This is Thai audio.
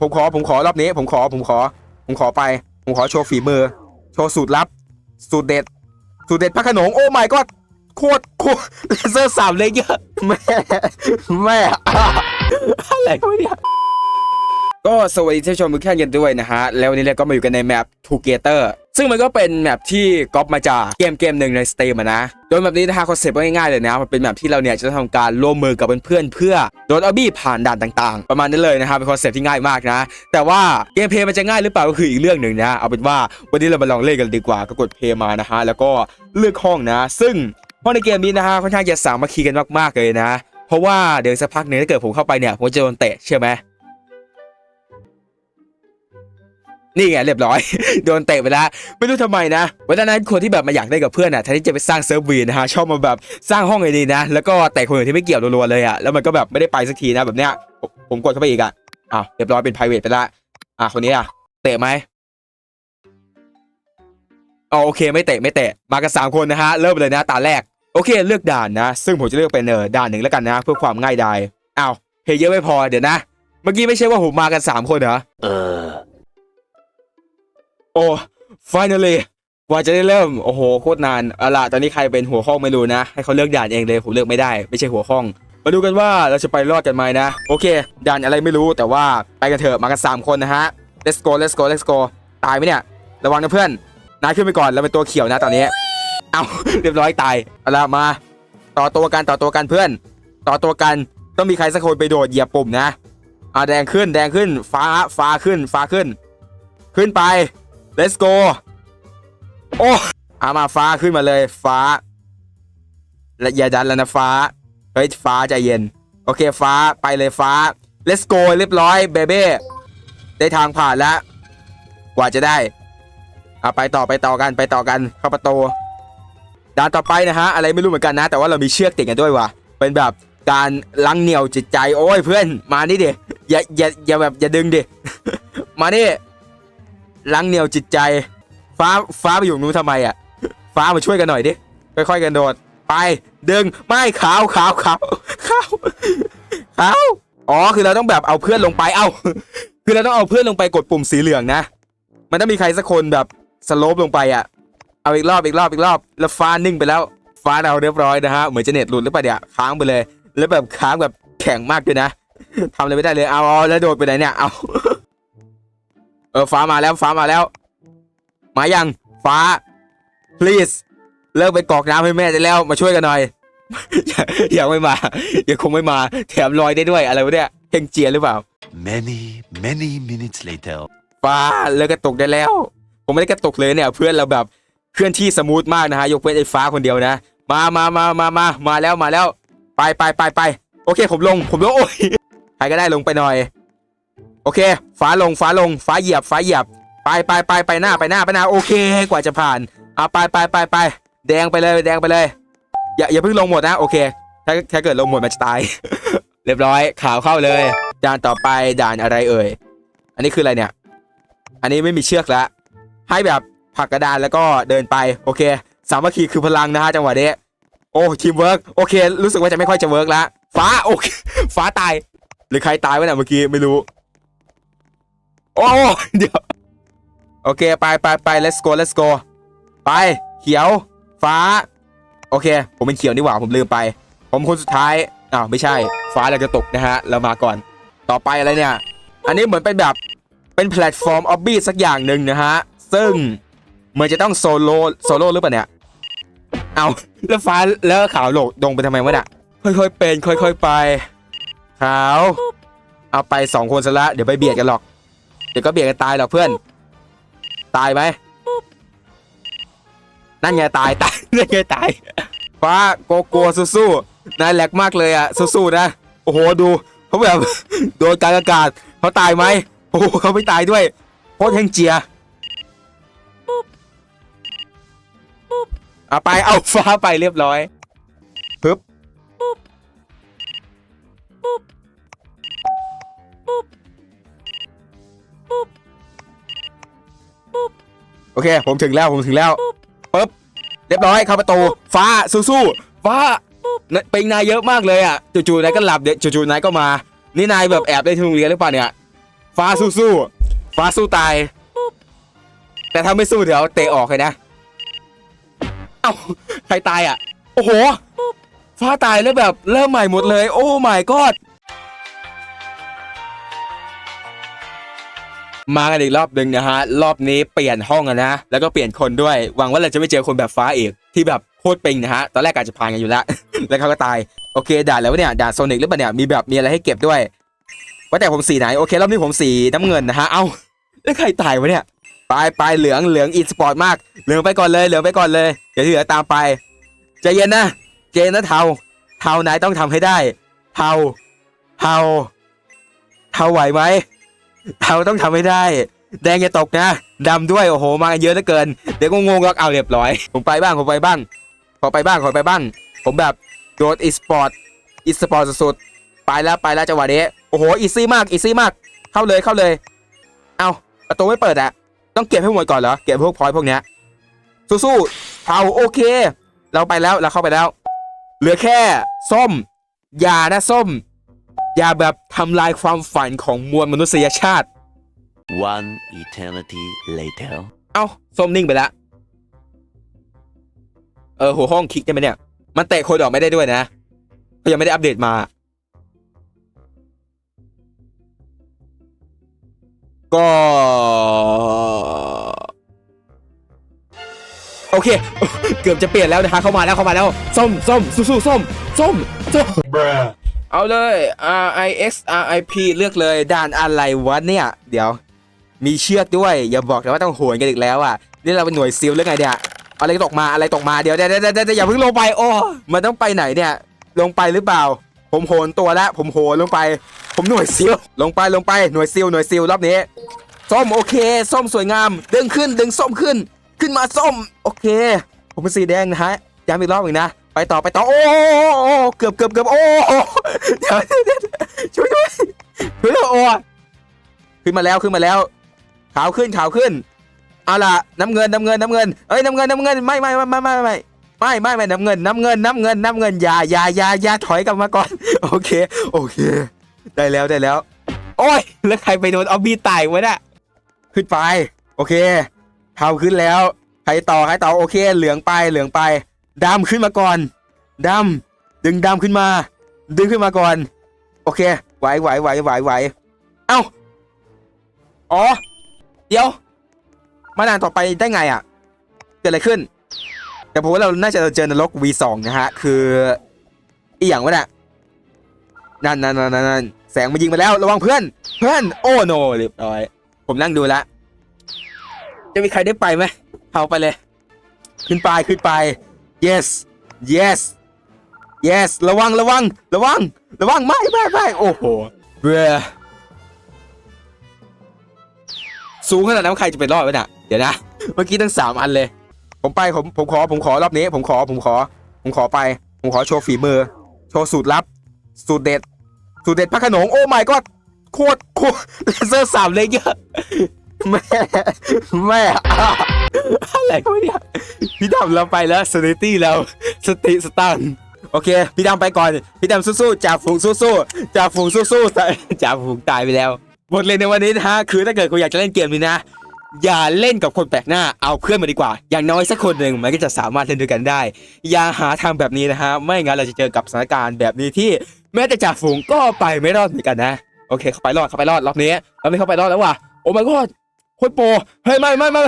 ผมขอผมขอรอบนี้ ผมขอผมขอ ผมขอไป ผมขอโชว์ฝีมือ โชว์สูตรลับ สูตรเด็ด สูตรเด็ดพระโขนงโอ้ my god โคตรโคตรเลเซอร์สามเลเยอร์แม่แม่อะไรก็ไม่เนี่ยก็สวัสดีท่านผู้ชมทุกท่านกันด้วยนะฮะ แล้ววันนี้เราก็มาอยู่กันในแมป Together ซึ่งมันก็เป็นแมปที่ก๊อปมาจากเกมเกมหนึ่งใน Steam อะนะ โดยแบบนี้นะฮะคอนเซ็ปต์ก็ง่ายๆเลยนะมันเป็นแมปที่เราเนี่ยจะต้องทำการร่วมมือกับเพื่อนๆเพื่อโดนเอาบี้ผ่านด่านต่างๆ ประมาณนั้นเลยนะครับเป็นคอนเซ็ปต์ที่ง่ายมากนะ แต่ว่าเกมเพย์มันจะง่ายหรือเปล่าก็คืออีกเรื่องหนึ่งนะเอาเป็นว่าวันนี้เรามาลองเล่นกันดีกว่าก็กดเพย์มานะฮะแล้วก็เลือกห้องนะ ซึ่งห้องในเกมนี้นะฮะค่อนข้างจะสามัคคีกันมากๆเลยนะ เพราะว่าเดี๋ยวสักพักหนึ่งถ้าเกิดผมเข้าไปเนี่ยผมจะโดนเตะใช่ไหม นี่ไงเรียบร้อย โดนเตะไปแล้วไม่รู้ทำไมนะวันนั้นคนที่แบบมาอยากได้กับเพื่อนอะแทนที่จะไปสร้างเซิร์ฟวีนะฮะชอบมาแบบสร้างห้องไอ้นี่นะ แล้วก็เตะคนอื่นที่ไม่เกี่ยวรัวๆเลยอะแล้วมันก็แบบไม่ได้ไปสักทีนะแบบเนี้ยผมกดเข้าไปอีกอะอ้าวเรียบร้อยเป็น p r i v a t ไปละอะคนนี้อะเตะไหมอ๋อโอเคไม่เตะไม่เตะมากันสามคนนะฮะเริ่มเลยนะตาแรกโอเคเลือกด่านนะ ซึ่งผมจะเลือกเป็นเออด่านหนึ่งแล้วกันนะ เพื่อความง่ายดายอ้าวเพย์เยอะไม่พอเดี๋ยวนะ เมื่อกี้ไม่ใช่ว่าผมมากันสามคนเหรอ Uh. โอ้ finally กว่าจะได้เริ่ม โอ้โห โคตรนานเอาล่ะตอนนี้ใครเป็นหัวข้องไม่รู้นะ ให้เขาเลือกด่านเองเลย ผมเลือกไม่ได้ ไม่ใช่หัวข้อง มาดูกันว่าเราจะไปรอดกันไหมนะ โอเค ด่านอะไรไม่รู้ แต่ว่าไปกันเถอะ มากัน 3 คนนะฮะ let's go let's go let's go ตายไหมเนี่ย ระวังนะเพื่อน นายขึ้นไปก่อน เราเป็นตัวเขียวนะตอนนี้ เอาเรียบร้อยตาย เอาล่ะมา ต่อตัวกัน ต่อตัวกันเพื่อน ต่อตัวกัน ต้องมีใครสักคนไปโดดเหยียบปุ่มนะ อ่าแดงขึ้น แดงขึ้น ฟ้า ฟ้าขึ้น ฟ้าขึ้น ขึ้นไป let's go โอ้อามาฟ้าขึ้นมาเลยฟ้า และอย่าดันแล้วนะฟ้า เฮ้ยฟ้าใจเย็น โอเคฟ้าไปเลยฟ้า let's go เรียบร้อยเบเบ้ได้ทางผ่านแล้วกว่าจะได้เอะไปต่อไปต่อกันไปต่อกันเข้าประตูด่านต่อไปนะฮะอะไรไม่รู้เหมือนกันนะ แต่ว่าเรามีเชือกติดกันด้วยว่ะเป็นแบบการลังเหนียวจิตใจโอ้ยเพื่อนมานี่ดิอย่าอย่าอย่าแบบอย่าดึงดิมานี่ ลังเหนียวจิตใจ ฟ้าฟ้าไปอยู่นู้นทำไมอะ ฟ้ามาช่วยกันหน่อยดิค่อยๆกันโดดไปดึงไม่ขาวขาวขาวขาวขาวอ๋อคือเราต้องแบบเอาเพื่อนลงไปเอาคือเราต้องเอาเพื่อนลงไปกดปุ่มสีเหลืองนะ มันต้องมีใครสักคนแบบสโลปลงไปอะ เอาอีกรอบอีกรอบอีกรอบ แล้วฟ้านิ่งไปแล้ว ฟ้าเราเรียบร้อยนะฮะเหมือนจะเน็ตหลุดหรือเปล่าเนี่ยค้างไปเลย แล้วแบบค้างแบบแข็งมากด้วยนะทำอะไรไม่ได้เลยเอาเอาแล้วโดดไปไหนเนี่ยเอา เออฟ้ามาแล้วฟ้ามาแล้ว มายังฟ้า please เลิกไปกรอกน้ำให้แม่ได้แล้วมาช่วยกันหน่อย ยังไม่มายังคงไม่มา แถมลอยได้ด้วยอะไรวะเนี่ยเฮงเจียหรือเปล่า Many, many minutes later. ฟ้าเลิกกระตุกได้แล้ว ผมไม่ได้กระตุกเลยเนี่ย เพื่อนเราแบบเคลื่อนที่สมูทมากนะฮะยกเว้นไอ้ฟ้าคนเดียวนะ มามามามามามาแล้วมาแล้ว ไปไปไปไปโอเคผมลง ผมลงโอ้ยใครก็ได้ลงไปหน่อย โอเคฟ้าลงฟ้าลงฟ้าเหยียบฟ้าเหยียบ ไปไปไปไปหน้าไปหน้าไปหน้าโอเคกว่าจะผ่านเอาไปไปไปไปแดงไปเลยแดงไปเลย อย่าอย่าเพิ่งลงหมดนะโอเค ถ้าถ้าเกิดลงหมดมันจะตาย เรียบร้อยขาวเข้าเลย ด่านต่อไปด่านอะไรเอ่ย อันนี้คืออะไรเนี่ย อันนี้ไม่มีเชือกแล้วให้แบบผักกระดานแล้วก็เดินไปโอเค สามัคคีคือพลังนะฮะจังหวะนี้โอ้ทีมเวิร์กโอเค รู้สึกว่าจะไม่ค่อยจะเวิร์กแล้วฟ้าโอเคฟ้าตายหรือใครตายวะเนี่ยเมื่อกี้ไม่รู้ โอ้เดี๋ยว โอเค ไปไปไป let's go let's go ไป เขียว ฟ้า โอเค ผมเป็นเขียวนี่หว่า ผมลืมไป ผมคนสุดท้าย อ้าว ไม่ใช่ ฟ้าเราจะตกนะฮะ เรามาก่อน ต่อไปอะไรเนี่ย อันนี้เหมือนเป็นแบบ เป็นแพลตฟอร์มออบบี้สักอย่างหนึ่งนะฮะ ซึ่งเหมือนจะต้องโซโล่ โซโล่หรือเปล่าเนี่ย เอาแล้วฟ้าแล้วขาวโหลดดงไปทำไมวะเนี่ยค่อยๆเป็น ค่อย ๆ ไป ขาว เอาไปสองคนซะละ เดี๋ยวไปเบียดกันหรอก เดี๋ยวก็เบียดกันตายหรอกเพื่อน ตายไหมนั่นไงตายตายนั่นไงตายฟ้าโกโก้สู้ๆนายแหลกมากเลยอะสู้ๆนะโอ้โหดูเขาแบบโดนกลารอากาศเขาตายไหมโอ้โหเขาไม่ตายด้วยโคตรแห้งเจียเอาไปเอาฟ้าไปเรียบร้อยปึ๊บ โอเค ผมถึงแล้วผมถึงแล้วปึ๊บเรียบร้อยเข้าประตูฟ้าสู้ๆฟ้าเป็นนายเยอะมากเลยอะจู่ๆนายก็หลับเดี๋ยวจู่ๆนายก็มา นี่นายแบบแอบได้ที่โรงเรียนหรือเปล่าเนี่ยฟ้าสู้ๆฟ้าสู้ตาย แต่ถ้าไม่สู้เดี๋ยวเตะออกเลยนะเอ้าใครตายอะ โอ้โหฟ้าตายแล้วแบบเริ่มใหม่หมดเลย โอ้ my god มากันอีกรอบหนึ่งนะฮะ รอบนี้เปลี่ยนห้องนะ แล้วก็เปลี่ยนคนด้วย หวังว่าเราจะไม่เจอคนแบบฟ้าอีกที่แบบโคตรปิงนะฮะ ตอนแรกอาจจะพานกันอยู่แล้ว แล้วเขาก็ตาย โอเค ด่าแล้วะเนี่ย ด่าโซนิกหรือเปล่าเนี่ย มีแบบมีอะไรให้เก็บด้วย ว่าแต่ผมสีไหน โอเค รอบนี้ผมสีน้ำเงินนะฮะ เอ้า แล้วใครตายวะเนี่ย ไปไปเหลือง เหลืองอีสปอร์ตมาก เหลืองไปก่อนเลย เหลืองไปก่อนเลย เดี๋ยวที่เหลือตามไป ใจเย็นนะ เจนนะเทา เทานายต้องทำให้ได้ เทา เทา เทาไหวไหม เทาต้องทำให้ได้ แดงอย่าตกนะดำด้วยโอ้โหมากันเยอะเหลือเกิน เดี๋ยวก็งงก็เอาเรียบร้อย ผมไปบ้างผมไปบ้าง ขอไปบ้างขอไปบ้าง ผมแบบโดดอีสปอร์ตอีสปอร์ตสุดๆไปแล้วไปแล้วจังหวะนี้โอ้โหอีซี่มากอีซี่มาก เข้าเลยเข้าเลย เอาประตูไม่เปิดอะต้องเก็บให้หมดก่อนเหรอเก็บพวกพอยพวกเนี้ยสู้ๆเทาโอเค เราไปแล้วเราเข้าไปแล้ว เหลือแค่ส้มอย่านะส้ม อย่าแบบทำลายความฝันของมวลมนุษยชาติ One eternity later. เอ้าส้มนิ่งไปแล้วเออ หัวห้องคลิกได้ไหมเนี่ย มันเตะคนออกไม่ได้ด้วยนะเขายังไม่ได้อัปเดตมา ก็ โอเค เกือบจะเปลี่ยนแล้วนะคะ เข้ามาแล้วเข้ามาแล้ว ส้ม ส้ม สู้ๆส้ม ส้ม ส้ม เอาเลย R I X R I P เลือกเลยด่านอะไรวะเนี่ย เดี๋ยว มีเชือกด้วย อย่าบอกนะว่าต้องโหนกันอีกแล้วอะนี่เราเป็นหน่วยซิลหรือไงเนี่ยอะไรตกมาอะไรตกมาเดี๋ยวเดี๋ยวเดี๋ยวอย่าเพิ่งลงไปโอ้มันต้องไปไหนเนี่ย ลงไปหรือเปล่า ผมโหนตัวแล้วผมโหนลงไป ผมหน่วยซิลลงไปลงไปหน่วยซิลหน่วยซิลรอบนี้ส้มโอเคส้มสวยงาม ดึงขึ้นดึงส้มขึ้น ขึ้นมาส้ม โอเค ผมเป็นสีแดงนะฮะย้ำอีกรอบหนึ่งนะ ไปต่อไปต่อโอ้โอ้เกือบเกือบเกือบโอ้เดี๋ยวเดี๋ยวช่วยด้วยช่วยด้วยโอ้ขึ้นมาแล้วขึ้นมาแล้วขาวขึ้นขาวขึ้นเอาล่ะน้ำเงินน้ำเงินน้ำเงินเอ้ยน้ำเงินน้ำเงินไม่ไม่ไม่ไม่ไม่ไม่ไม่ไม่ไม่น้ำเงินน้ำเงินน้ำเงินน้ำเงินอย่าอย่าอย่าอย่าถอยกลับมาก่อน โอเค โอเค ได้แล้วได้แล้ว โอ้ยแล้วใครไปโดนออบบี้ตายวะเนี่ยขึ้นไป โอเคเทาขึ้นแล้วใครต่อใครต่อโอเค เหลืองไปเหลืองไป ดำขึ้นมาก่อนดำดึงดำขึ้นมา ดึงขึ้นมาก่อน โอเค ไหวไหวไหวไหวไหวเอ้าอ๋อ เดี๋ยว มาด่านต่อไปได้ไงอะ เกิดอะไรขึ้น แต่ผมว่าเราน่าจะเจอนรก V2 นะฮะ คืออีหยังวะเนี่ยนั่นนั่นนั่นนั่นแสงมายิงมาแล้ว ระวังเพื่อน เพื่อน โอ้โนเรียบร้อย ผมนั่งดูแล้วจะมีใครได้ไปไหมเอาไปเลย ขึ้นไปขึ้นไป yes yes yes ระวังระวังระวังระวังไม่ไม่ไม่โอ้โหเบื่อสูงขนาดนั้นใครจะไปรอดวะเนี่ยเดี๋ยวนะ เมื่อกี้ตั้งสามอันเลย ผมไปผมผมขอผมขอรอบนี้ ผมขอผมขอ ผมขอไป ผมขอโชว์ฝีมือ โชว์สูตรลับ สูตรเด็ด สูตรเด็ดพระขนงโอ้ my god โคตรโคตรเลเซอร์สามเลยเยอร์แม่แม่ อะไรวะเนี่ยพี่ดำเราไปแล้วสเนตี้แล้วสติสตันโอเค พี่ดำไปก่อน พี่ดำสู้ๆจ่าฝูงสู้ๆจ่าฝูงสู้ๆแต่จ่าฝูงตายไปแล้วบทเรียนในวันนี้นะฮะคือถ้าเกิดคุณอยากจะเล่นเกมนี้นะ อย่าเล่นกับคนแปลกหน้าเอาเพื่อนมาดีกว่า อย่างน้อยสักคนหนึ่งมันก็จะสามารถเล่นด้วยกันได้ อย่าหาทำแบบนี้นะฮะไม่งั้นเราจะเจอกับสถานการณ์แบบนี้ที่แม้แต่จ่าฝูงก็ไปไม่รอดเหมือนกันนะโอเค เข้าไปรอดเข้าไปรอดรอบนี้รอบนี้เข้าไปรอดแล้วว่ะโอ้ my god โคตรโปรเฮ้ยไม่ไม่ไม่